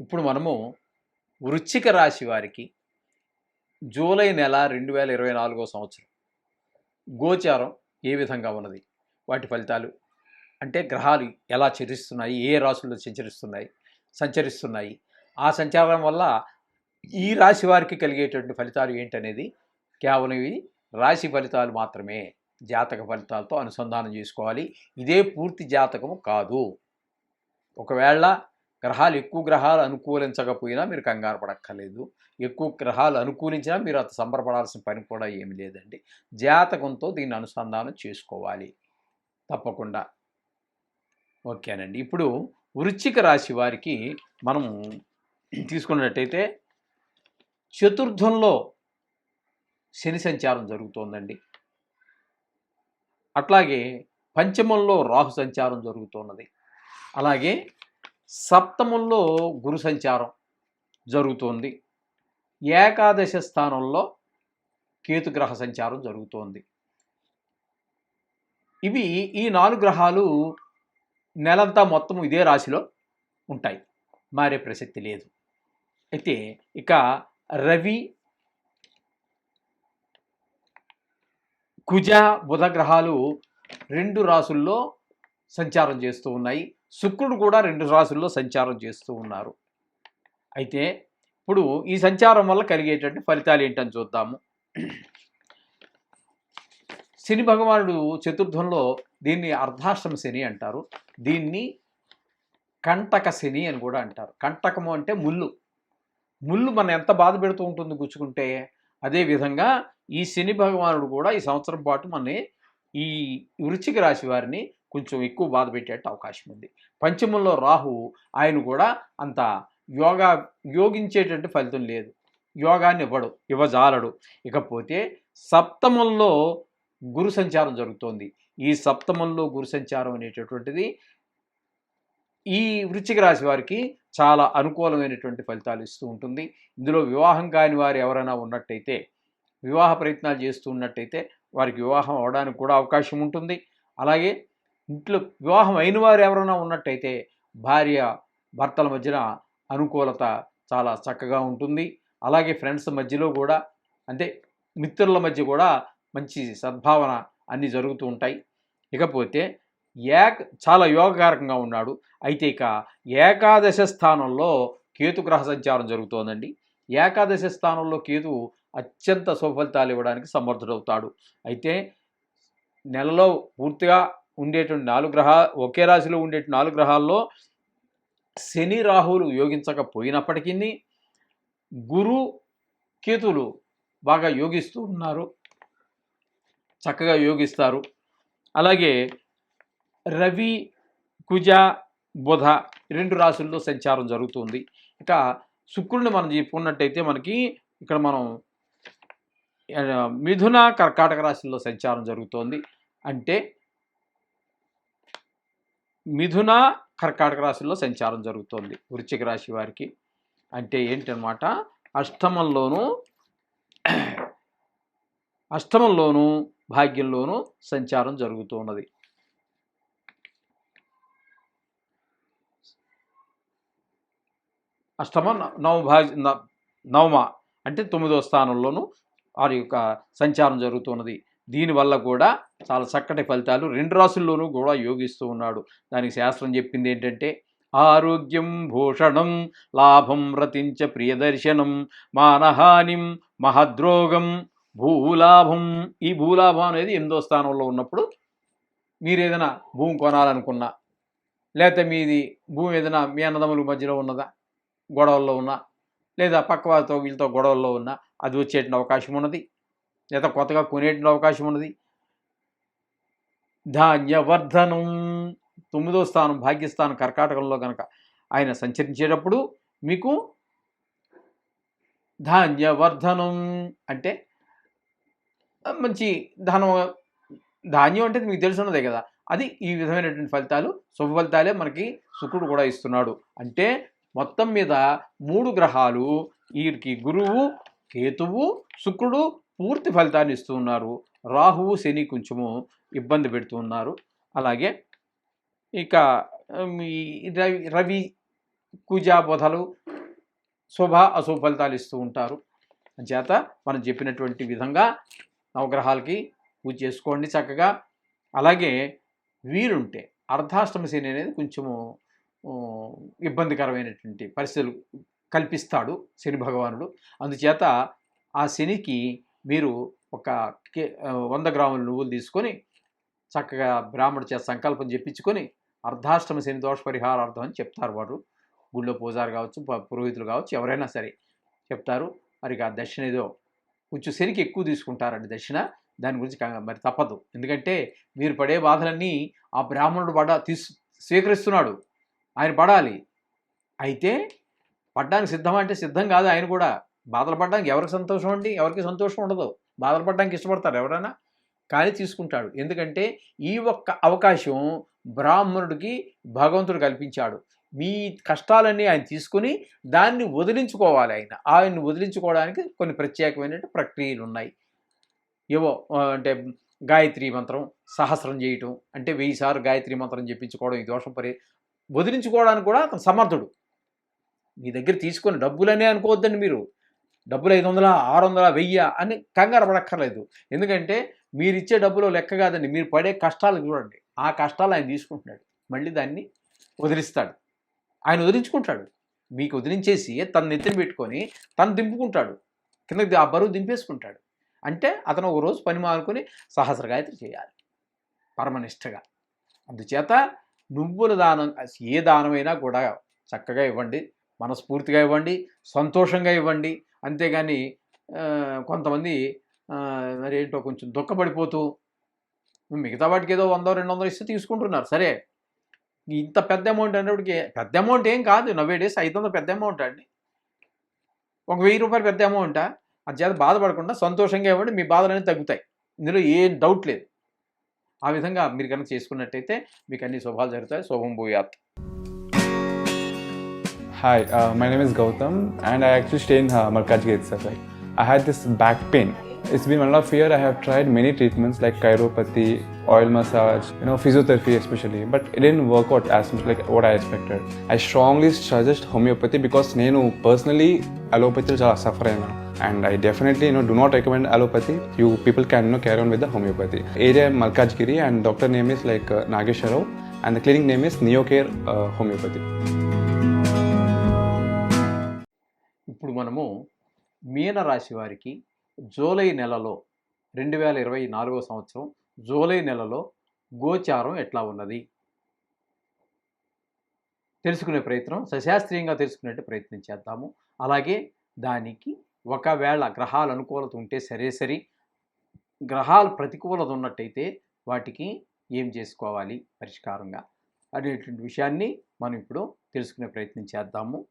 ఇప్పుడు మనము వృశ్చిక రాశి వారికి జూలై నెల రెండు వేల ఇరవై నాలుగో సంవత్సరం గోచారం ఏ విధంగా ఉన్నది? వాటి ఫలితాలు అంటే గ్రహాలు ఎలా చరిస్తున్నాయి? ఏ రాశుల్లో సంచరిస్తున్నాయి? సంచరిస్తున్నాయి? ఆ సంచారం వల్ల ఈ రాశి వారికి కలిగేటువంటి ఫలితాలు ఏంటనేది కేవలం ఇవి రాశి ఫలితాలు మాత్రమే. జాతక ఫలితాలతో అనుసంధానం చేసుకోవాలి. ఇదే పూర్తి జాతకము కాదు. ఒకవేళ గ్రహాలు ఎక్కువ గ్రహాలు అనుకూలించకపోయినా మీరు కంగారు పడక్కర్లేదు. ఎక్కువ గ్రహాలు అనుకూలించినా మీరు అంత సంబరపడాల్సిన పని కూడా ఏమి లేదండి. జాతకంతో దీన్ని అనుసంధానం చేసుకోవాలి. తప్పకుండా. ఓకేనండి. ఇప్పుడు వృశ్చిక రాశి వారికి మనం తీసుకున్నట్టయితే చతుర్థంలో శని సంచారం జరుగుతోందండి. అట్లాగే పంచమంలో రాహు సంచారం జరుగుతున్నది. అలాగే సప్తమంలో గురు సంచారం జరుగుతోంది. ఏకాదశ స్థానంలో కేతుగ్రహ సంచారం జరుగుతోంది. ఇవి ఈ నాలుగు గ్రహాలు నెలంతా మొత్తం ఇదే రాశిలో ఉంటాయి. మారే ప్రసక్తి లేదు. అయితే ఇక రవి కుజ బుధ గ్రహాలు రెండు రాసుల్లో సంచారం చేస్తూ ఉన్నాయి. శుక్రుడు కూడా రెండు రాసుల్లో సంచారం చేస్తూ ఉన్నారు. అయితే ఇప్పుడు ఈ సంచారం వల్ల కలిగేటువంటి ఫలితాలు ఏంటని చూద్దాము. శని భగవానుడు చతుర్థంలో దీన్ని అర్ధాష్టమ శని అంటారు. దీన్ని కంటక శని అని కూడా అంటారు. కంటకము అంటే ముళ్ళు. ముళ్ళు మనం ఎంత బాధ పెడుతూ ఉంటుంది గుచ్చుకుంటే అదేవిధంగా ఈ శని భగవానుడు కూడా ఈ సంవత్సరం పాటు మన ఈ వృచ్చిక రాశి వారిని కొంచెం ఎక్కువ బాధ పెట్టేట అవకాశం ఉంది పంచమంలో రాహు ఆయన కూడా అంత యోగా యోగించేటటువంటి ఫలితం లేదు. యోగాన్ని ఇవ్వడు ఇవ్వజాలడు. ఇకపోతే సప్తమంలో గురు సంచారం జరుగుతోంది. ఈ సప్తమంలో గురు సంచారం అనేటటువంటిది ఈ వృశ్చిక రాశి వారికి చాలా అనుకూలమైనటువంటి ఫలితాలు ఇస్తూ ఉంటుంది. ఇందులో వివాహం కాని వారు ఎవరైనా ఉన్నట్టయితే వివాహ ప్రయత్నాలు చేస్తూ ఉన్నట్టయితే వారికి వివాహం అవడానికి కూడా అవకాశం ఉంటుంది. అలాగే ఇంట్లో వివాహం అయిన వారు ఎవరైనా ఉన్నట్టయితే భార్య భర్తల మధ్యన అనుకూలత చాలా చక్కగా ఉంటుంది. అలాగే ఫ్రెండ్స్ మధ్యలో కూడా అంటే మిత్రుల మధ్య కూడా మంచి సద్భావన అన్నీ జరుగుతూ ఉంటాయి. ఇకపోతే ఏక చాలా యోగకారకంగా ఉన్నాడు. అయితే ఇక ఏకాదశ స్థానంలో కేతు గ్రహ సంచారం జరుగుతోందండి. ఏకాదశ స్థానంలో కేతు అత్యంత సుఫలితాలు ఇవ్వడానికి సమర్థుడవుతాడు. అయితే నెలలో పూర్తిగా ఉండేటువంటి నాలుగు గ్రహ ఒకే రాశిలో ఉండేటువంటి నాలుగు గ్రహాల్లో శని రాహువులు యోగించకపోయినప్పటికీ గురు కేతులు బాగా యోగిస్తూ ఉన్నారు. చక్కగా యోగిస్తారు. అలాగే రవి కుజ బుధ రెండు రాశుల్లో సంచారం జరుగుతుంది. ఇక శుక్రుడిని మనం చెప్పుకున్నట్టయితే మనకి ఇక్కడ మనం మిథున కర్కాటక రాశుల్లో సంచారం జరుగుతోంది. అంటే మిథున కర్కాటక రాశుల్లో సంచారం జరుగుతోంది. వృశ్చిక రాశి వారికి అంటే ఏంటనమాట అష్టమంలోనూ అష్టమంలోనూ భాగ్యంలోనూ సంచారం జరుగుతున్నది. అష్టమ నవ నవభాగ నవమ అంటే తొమ్మిదో స్థానంలోనూ వారి యొక్క సంచారం జరుగుతున్నది. దీనివల్ల కూడా చాలా చక్కటి ఫలితాలు. రెండు రాసుల్లోనూ కూడా యోగిస్తూ ఉన్నాడు. దానికి శాస్త్రం చెప్పింది ఏంటంటే ఆరోగ్యం భూషణం లాభం రతించ ప్రియదర్శనం మానహానిం మహద్రోగం భూలాభం. ఈ భూలాభం అనేది ఎనిమిదో స్థానంలో ఉన్నప్పుడు మీరు ఏదైనా భూమి కొనాలనుకున్నా లేకపోతే మీది భూమి ఏదైనా మీ అన్నదమ్ముల మధ్యలో ఉన్నదా గొడవల్లో ఉన్నా లేదా పక్క వీళ్ళతో గొడవల్లో ఉన్నా అది వచ్చేటువంటి అవకాశం ఉన్నది. లేదా కొత్తగా కొనేటువంటి అవకాశం ఉన్నది. ధాన్యవర్ధనం. తొమ్మిదో స్థానం భాగ్యస్థానం కర్కాటకంలో కనుక ఆయన సంచరించేటప్పుడు మీకు ధాన్యవర్ధనం అంటే మంచి ధనం ధాన్యం అంటే మీకు తెలుసున్నదే కదా. అది ఈ విధమైనటువంటి ఫలితాలు శుభ ఫలితాలే మనకి శుక్రుడు కూడా ఇస్తున్నాడు. అంటే మొత్తం మీద మూడు గ్రహాలు వీరికి గురువు కేతువు శుక్రుడు పూర్తి ఫలితాన్ని ఇస్తున్నారు రాహువు శని కొంచెము. ఇబ్బంది పెడుతూ ఉన్నారు. అలాగే ఇక ఈ రవి రవి కుజ బొధలు శుభ అశుభ ఫలితాలు ఇస్తూ ఉంటారు. చేత మనం చెప్పినటువంటి విధంగా నవగ్రహాలకి పూజ చేసుకోండి చక్కగా. అలాగే వీరుంటే అర్ధాష్టమ శని అనేది కొంచెము ఇబ్బందికరమైనటువంటి పరిస్థితులు కల్పిస్తాడు శని భగవానుడు. అందుచేత ఆ శనికి మీరు ఒక కే వంద గ్రాముల నువ్వులు తీసుకొని చక్కగా బ్రాహ్మణు చేత సంకల్పం చెప్పించుకొని అర్ధాష్టమ శని దోష పరిహారార్థం అని చెప్తారు వారు. గుళ్ళో పూజారు కావచ్చు పురోహితులు కావచ్చు ఎవరైనా సరే చెప్తారు. మరి ఆ దక్షిణ ఏదో కొంచెం శనికి ఎక్కువ తీసుకుంటారండి దక్షిణ. దాని గురించి మరి తప్పదు. ఎందుకంటే మీరు పడే బాధలన్నీ ఆ బ్రాహ్మణుడు పడ తీసు స్వీకరిస్తున్నాడు. ఆయన పడాలి. అయితే పడ్డానికి సిద్ధం అంటే సిద్ధం కాదు ఆయన కూడా. బాధలు పడడానికి ఎవరికి సంతోషం అండి? ఎవరికి సంతోషం ఉండదు. బాధలు పడడానికి ఇష్టపడతారు ఎవరైనా. కానీ తీసుకుంటాడు. ఎందుకంటే ఈ ఒక్క అవకాశం బ్రాహ్మణుడికి భగవంతుడు కల్పించాడు. మీ కష్టాలన్నీ ఆయన తీసుకుని దాన్ని వదిలించుకోవాలి ఆయన. ఆయన్ని వదిలించుకోవడానికి కొన్ని ప్రత్యేకమైన ప్రక్రియలు ఉన్నాయి. ఏవో అంటే గాయత్రి మంత్రం సహస్రం చేయటం అంటే వెయ్యి గాయత్రి మంత్రం చెప్పించుకోవడం ఈ దోషం పరి వదిలించుకోవడానికి కూడా అతను సమర్థుడు. మీ దగ్గర తీసుకొని డబ్బులనే అనుకోవద్దండి మీరు. డబ్బులు ఐదు వందల ఆరు వందల వెయ్యి అని కంగారు పడక్కర్లేదు. ఎందుకంటే మీరు ఇచ్చే డబ్బులు లెక్క కాదండి. మీరు పడే కష్టాలు చూడండి. ఆ కష్టాలు ఆయన తీసుకుంటున్నాడు. మళ్ళీ దాన్ని వదిలిస్తాడు. ఆయన వదిలించుకుంటాడు. మీకు వదిలించేసి తన నెత్తిన పెట్టుకొని తను దింపుకుంటాడు. కిందకి ఆ బరువు దింపేసుకుంటాడు. అంటే అతను ఒక రోజు పని మానుకొని సహస్ర గాయత్రి చేయాలి. పరమనిష్టగా. అందుచేత నువ్వుల దానం ఏ దానమైనా కూడా చక్కగా ఇవ్వండి. మనస్ఫూర్తిగా ఇవ్వండి. సంతోషంగా ఇవ్వండి. అంతేగాని కొంతమంది మరి ఏంటో కొంచెం దుఃఖపడిపోతూ మిగతా వాటికి ఏదో వందో రెండు వందలు ఇస్తే తీసుకుంటున్నారు. సరే. ఇంత పెద్ద అమౌంట్ అనేప్పటికి పెద్ద అమౌంట్ ఏం కాదు. నవ్వే డేస్ ఐదు వందలు పెద్ద అమౌంట్ అండి. ఒక వెయ్యి రూపాయలు పెద్ద అమౌంటా అది చేత బాధపడకుండా సంతోషంగా ఇవ్వండి. మీ బాధలు అనేవి తగ్గుతాయి. ఇందులో ఏం డౌట్ లేదు. ఆ విధంగా మీరు కనుక చేసుకున్నట్టయితే మీకు అన్ని శుభాలు జరుగుతాయి. శుభం భూయాత్. Hi my name is Gautam and I actually stay in Markaz gate sir I had this back pain. It's been one and a half year. I have tried many treatments like chiropathy, oil massage, you know, physiotherapy especially, but it didn't work out as much like what I expected. I strongly suggest homeopathy because నేను personally allopathy చాలా suffer అయినా and I definitely you know do not recommend allopathy. You people can you know carry on with the homeopathy. Area Malkajgiri and doctor name is like uh, Nagesha Rao and the clinic name is Neocare uh, Homeopathy. ఇప్పుడు మనము మీనరాశి వారికి July నెలలో రెండు వేల ఇరవై నాలుగో సంవత్సరం జూలై నెలలో గోచారం ఎట్లా ఉన్నది? తెలుసుకునే ప్రయత్నం సశాస్త్రీయంగా తెలుసుకునేట్టు ప్రయత్నం చేద్దాము. అలాగే దానికి ఒకవేళ గ్రహాలు అనుకూలత ఉంటే సరే సరి గ్రహాలు ప్రతికూలత ఉన్నట్టయితే వాటికి ఏం చేసుకోవాలి పరిష్కారంగా అనేటువంటి విషయాన్ని మనం ఇప్పుడు తెలుసుకునే ప్రయత్నం చేద్దాము.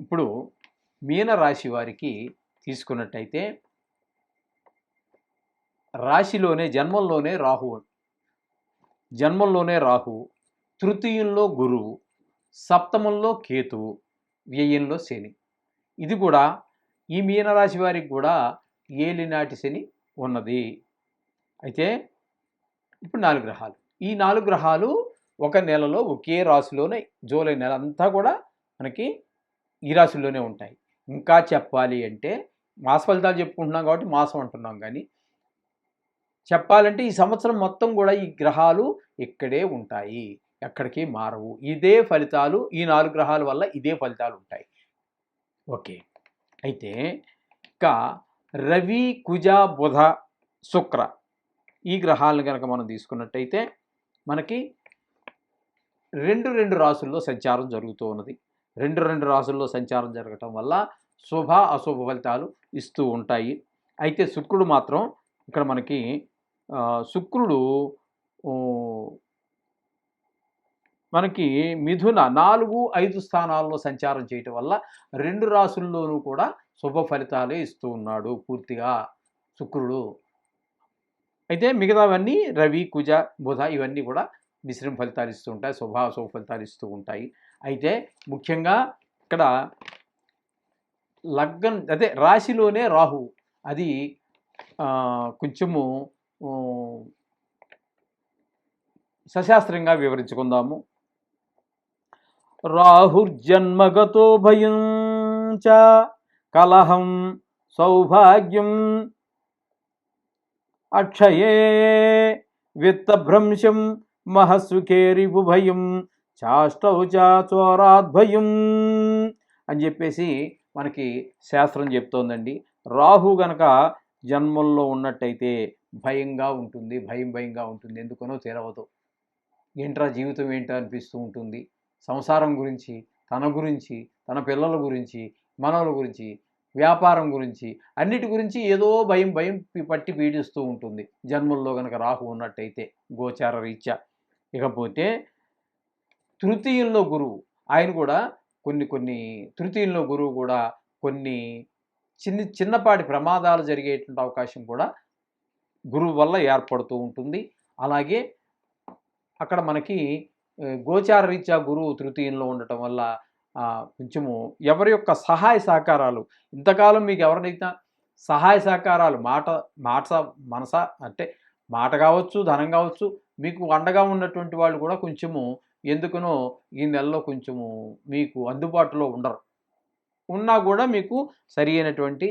ఇప్పుడు మీనరాశి వారికి తీసుకున్నట్టయితే రాశిలోనే జన్మంలోనే రాహువు జన్మంలోనే రాహువు తృతీయంలో గురువు సప్తమంలో కేతువు వ్యయంలో శని. ఇది కూడా ఈ మీనరాశి వారికి కూడా ఏలినాటి శని ఉన్నది. అయితే ఇప్పుడు నాలుగు గ్రహాలు. ఈ నాలుగు గ్రహాలు ఒక నెలలో ఒకే రాశిలోనే జూలై నెల అంతా కూడా మనకి ఈ రాశుల్లోనే ఉంటాయి. ఇంకా చెప్పాలి అంటే మాస ఫలితాలు చెప్పుకుంటున్నాం కాబట్టి మాసం అంటున్నాం కానీ చెప్పాలంటే ఈ సంవత్సరం మొత్తం కూడా ఈ గ్రహాలు ఇక్కడే ఉంటాయి. ఎక్కడికి మారవు. ఇదే ఫలితాలు ఈ నాలుగు గ్రహాల వల్ల ఇదే ఫలితాలు ఉంటాయి. ఓకే. అయితే ఇక రవి కుజ బుధ శుక్ర ఈ గ్రహాలను కనుక మనం తీసుకున్నట్టయితే మనకి రెండు రెండు రాసుల్లో సంచారం జరుగుతూ ఉన్నది. రెండు రెండు రాసుల్లో సంచారం జరగటం వల్ల శుభ అశుభ ఫలితాలు ఇస్తూ ఉంటాయి. అయితే శుక్రుడు మాత్రం ఇక్కడ మనకి శుక్రుడు మనకి మిథున నాలుగు ఐదు స్థానాల్లో సంచారం చేయటం వల్ల రెండు రాసుల్లోనూ కూడా శుభ ఫలితాలే ఇస్తూ ఉన్నాడు పూర్తిగా శుక్రుడు. అయితే మిగతావన్నీ రవి కుజ బుధ ఇవన్నీ కూడా మిశ్రమ ఫలితాలు ఇస్తూ ఉంటాయి శుభ అశుభ ఫలితాలు ఇస్తూ ఉంటాయి. అయితే ముఖ్యంగా ఇక్కడ లగ్నం అదే రాశిలోనే రాహు. అది కొంచెము సశాస్త్రంగా వివరించుకుందాము. రాహుర్జన్మగతో భయం చ కలహం సౌభాగ్యం అక్షయే విత్తభ్రంశం మహస్సుఖేరిపు భయం చాష్టౌ చ చోరాద్భయం అని చెప్పేసి మనకి శాస్త్రం చెప్తోందండి. రాహు గనక జన్మల్లో ఉన్నట్టయితే భయంగా ఉంటుంది భయం భయంగా ఉంటుంది. ఎందుకనో తెలవదు. ఏంట్రా జీవితం ఏంటో అనిపిస్తూ ఉంటుంది. సంసారం గురించి తన గురించి తన పిల్లల గురించి మనవల గురించి వ్యాపారం గురించి అన్నిటి గురించి ఏదో భయం భయం పట్టి పీడిస్తూ ఉంటుంది. జన్మల్లో కనుక రాహు ఉన్నట్టయితే గోచార రీత్యా. ఇకపోతే తృతీయంలో గురువు ఆయన కూడా కొన్ని కొన్ని తృతీయంలో గురువు కూడా కొన్ని చిన్న చిన్నపాటి ప్రమాదాలు జరిగేటువంటి అవకాశం కూడా గురువు వల్ల ఏర్పడుతూ ఉంటుంది. అలాగే అక్కడ మనకి గోచార రీత్యా గురువు తృతీయంలో ఉండటం వల్ల కొంచెము ఎవరి యొక్క సహాయ సహకారాలు ఇంతకాలం మీకు ఎవరినైనా సహాయ సహకారాలు మాట మాట మనస అంటే మాట కావచ్చు ధనం కావచ్చు మీకు అండగా ఉన్నటువంటి వాళ్ళు కూడా కొంచెము ఎందుకనో ఈ నెలలో కొంచెము మీకు అందుబాటులో ఉండరు. ఉన్నా కూడా మీకు సరి అయినటువంటి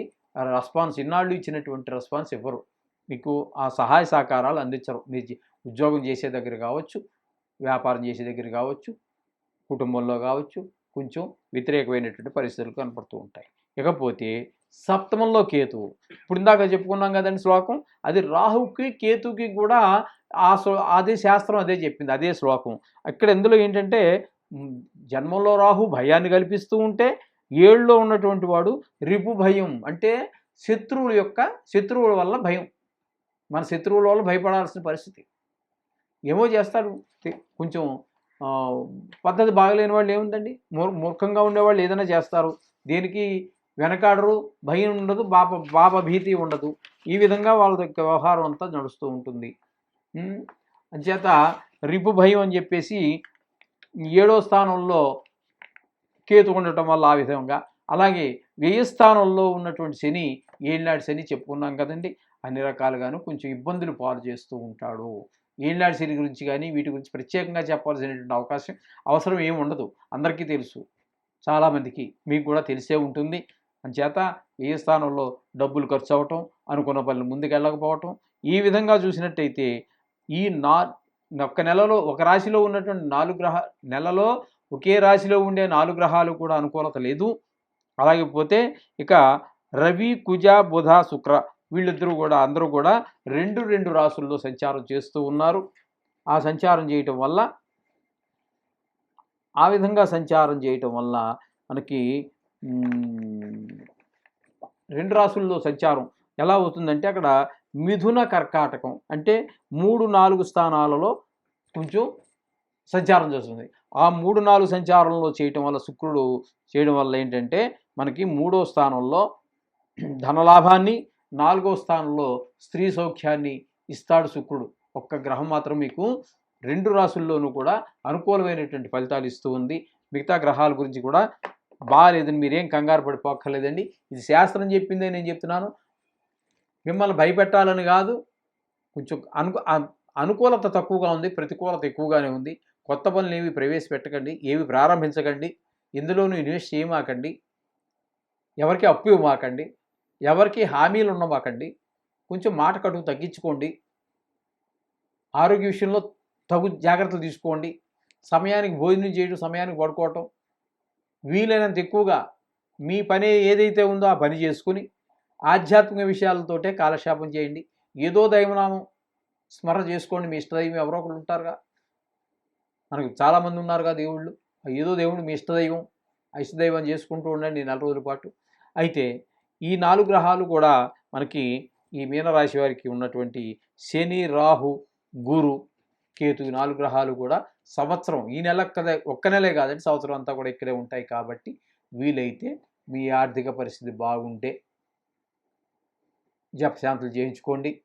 రెస్పాన్స్ ఇన్నాళ్ళు ఇచ్చినటువంటి రెస్పాన్స్ ఇవ్వరు. మీకు ఆ సహాయ సహకారాలు అందించరు. మీ ఉద్యోగం చేసే దగ్గర కావచ్చు వ్యాపారం చేసే దగ్గర కావచ్చు కుటుంబంలో కావచ్చు కొంచెం వ్యతిరేకమైనటువంటి పరిస్థితులు కనపడుతూ ఉంటాయి. ఇకపోతే సప్తమంలో కేతువు. ఇప్పుడు ఇందాక చెప్పుకున్నాం కదండి శ్లోకం అది రాహుకి కేతుకి కూడా ఆ శ్లో అదే శాస్త్రం అదే చెప్పింది అదే శ్లోకం. ఇక్కడ ఇందులో ఏంటంటే జన్మంలో రాహు భయాన్ని కల్పిస్తూ ఉంటే ఏళ్ళలో ఉన్నటువంటి వాడు రిపు భయం అంటే శత్రువుల యొక్క శత్రువుల వల్ల భయం. మన శత్రువుల వల్ల భయపడాల్సిన పరిస్థితి. ఏమో చేస్తారు కొంచెం పద్ధతి బాగలేని వాళ్ళు ఏముందండి? మూర్ మూర్ఖంగా ఉండేవాళ్ళు ఏదైనా చేస్తారు. దేనికి వెనకాడరు భయం ఉండదు బాప బాప భీతి ఉండదు. ఈ విధంగా వాళ్ళ యొక్క వ్యవహారం అంతా నడుస్తూ ఉంటుంది. అంచేత రిపు భయం అని చెప్పేసి ఏడో స్థానంలో కేతు ఉండటం వల్ల ఆ విధంగా. అలాగే వ్యయ స్థానంలో ఉన్నటువంటి శని ఏళ్ళనాడు శని చెప్పుకున్నాం కదండి. అన్ని రకాలుగాను కొంచెం ఇబ్బందులు పాలు చేస్తూ ఉంటాడు. ఏళ్ళనాడు శని గురించి కానీ వీటి గురించి ప్రత్యేకంగా చెప్పాల్సినటువంటి అవకాశం అవసరం ఏమి ఉండదు. అందరికీ తెలుసు. చాలామందికి మీకు కూడా తెలిసే ఉంటుంది. అంచేత ఏ స్థానంలో డబ్బులు ఖర్చు అవ్వటం అనుకున్న పనులు ముందుకెళ్ళకపోవటం ఈ విధంగా చూసినట్టయితే ఈ నా ఒక్క నెలలో ఒక రాశిలో ఉన్నటువంటి నాలుగు గ్రహ నెలలో ఒకే రాశిలో ఉండే నాలుగు గ్రహాలు కూడా అనుకూలత లేదు. అలాగే పోతే ఇక రవి కుజ బుధ శుక్ర వీళ్ళిద్దరూ కూడా అందరూ కూడా రెండు రెండు రాసుల్లో సంచారం చేస్తూ ఉన్నారు. ఆ సంచారం చేయటం వల్ల ఆ విధంగా సంచారం చేయటం వల్ల మనకి రెండు రాసుల్లో సంచారం ఎలా అవుతుందంటే అక్కడ మిథున కర్కాటకం అంటే మూడు నాలుగు స్థానాలలో కొంచెం సంచారం చేస్తుంది. ఆ మూడు నాలుగు సంచారంలో చేయటం వల్ల శుక్రుడు చేయడం వల్ల ఏంటంటే మనకి మూడో స్థానంలో ధనలాభాన్ని నాలుగో స్థానంలో స్త్రీ సౌఖ్యాన్ని ఇస్తాడు శుక్రుడు. ఒక్క గ్రహం మాత్రం మీకు రెండు రాసుల్లోనూ కూడా అనుకూలమైనటువంటి ఫలితాలు ఇస్తూ ఉంది. మిగతా గ్రహాల గురించి కూడా బాగాలేదని మీరేం కంగారు పడిపోక్కర్లేదండి. ఇది శాస్త్రం చెప్పిందే నేను చెప్తున్నాను. మిమ్మల్ని భయపెట్టాలని కాదు. కొంచెం అను అనుకూలత తక్కువగా ఉంది ప్రతికూలత ఎక్కువగానే ఉంది. కొత్త పనులు ఏవి ప్రవేశపెట్టకండి ఏవి ప్రారంభించకండి ఎందులోనూ ఇన్వెస్ట్ చేయమాకండి ఎవరికి అప్పు ఇవ్వమాకండి ఎవరికి హామీలు ఉండమాకండి కొంచెం మాట కటుకు తగ్గించుకోండి ఆరోగ్య విషయంలో తగు జాగ్రత్తలు తీసుకోండి సమయానికి భోజనం చేయడం సమయానికి పడుకోవటం వీలైనంత ఎక్కువగా మీ పని ఏదైతే ఉందో ఆ పని చేసుకుని ఆధ్యాత్మిక విషయాలతోటే కాలక్షేపం చేయండి. ఏదో దైవనామం స్మరణ చేసుకోండి. మీ ఇష్టదైవం ఎవరో ఒకరు ఉంటారుగా. మనకు చాలామంది ఉన్నారుగా దేవుళ్ళు. ఏదో దేవుడు మీ ఇష్టదైవం ఇష్టదైవం చేసుకుంటూ ఉండండి నెల రోజుల పాటు. అయితే ఈ నాలుగు గ్రహాలు కూడా మనకి ఈ మీనరాశి వారికి ఉన్నటువంటి శని రాహు గురు కేతు ఈ నాలుగు గ్రహాలు కూడా సంవత్సరం ఈ నెల కదా ఒక్క నెలే కాదండి. సంవత్సరం అంతా కూడా ఇక్కడే ఉంటాయి కాబట్టి వీలైతే మీ ఆర్థిక పరిస్థితి బాగుంటే జపశాంతులు చేయించుకోండి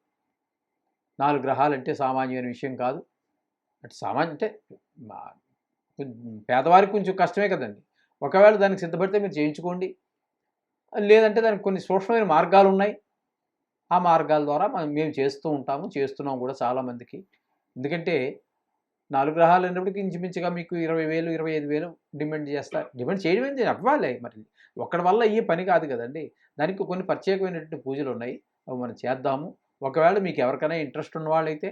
నాలుగు గ్రహాలు అంటే సామాన్యమైన విషయం కాదు. అంటే సామాన్య అంటే మా- పేదవారికి కొంచెం కష్టమే కదండి. ఒకవేళ దానికి సిద్ధపడితే మీరు చేయించుకోండి లేదంటే దానికి కొన్ని సూక్ష్మమైన మార్గాలు ఉన్నాయి. ఆ మార్గాల ద్వారా మనం మేము చేస్తూ ఉంటాము చేస్తున్నాం కూడా చాలామందికి ఎందుకంటే నాలుగు గ్రహాలు అయినప్పటికీ ఇంచుమించుగా మీకు ఇరవై వేలు ఇరవై ఐదు వేలు డిమాండ్ చేస్తారు డిమాండ్ చేయడం ఏంటి అవ్వాలి మరి. ఒక్కడి వల్ల అయ్యే పని కాదు కదండి. దానికి కొన్ని ప్రత్యేకమైనటువంటి పూజలు ఉన్నాయి. అవి మనం చేద్దాము. ఒకవేళ మీకు ఎవరికైనా ఇంట్రెస్ట్ ఉన్న వాళ్ళైతే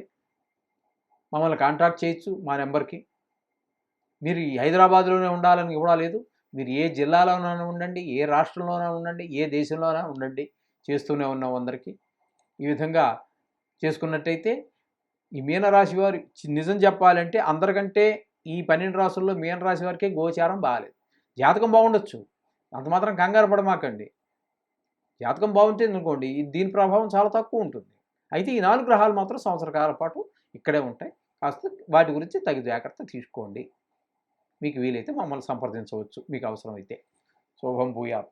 మమ్మల్ని కాంటాక్ట్ చేయొచ్చు మా నెంబర్కి. మీరు హైదరాబాద్లోనే ఉండాలని కూడా లేదు. మీరు ఏ జిల్లాలోనైనా ఉండండి ఏ రాష్ట్రంలోనైనా ఉండండి ఏ దేశంలోనైనా ఉండండి చేస్తూనే ఉన్నాం అందరికీ. ఈ విధంగా చేసుకున్నట్టయితే ఈ మీనరాశి వారు నిజం చెప్పాలంటే అందరికంటే ఈ పన్నెండు రాసుల్లో మీనరాశి వారికే గోచారం బాగాలేదు జాతకం బాగుండొచ్చు. అంత మాత్రం కంగారు పడమాకండి. జాతకం బాగుంటుంది అనుకోండి ఈ- దీని ప్రభావం చాలా తక్కువ ఉంటుంది. అయితే ఈ నాలుగు గ్రహాలు మాత్రం సంవత్సర కాల పాటు ఇక్కడే ఉంటాయి. కాస్త వాటి గురించి తగు జాగ్రత్త తీసుకోండి. మీకు వీలైతే మమ్మల్ని సంప్రదించవచ్చు. మీకు అవసరమైతే. శుభం భూయాత్.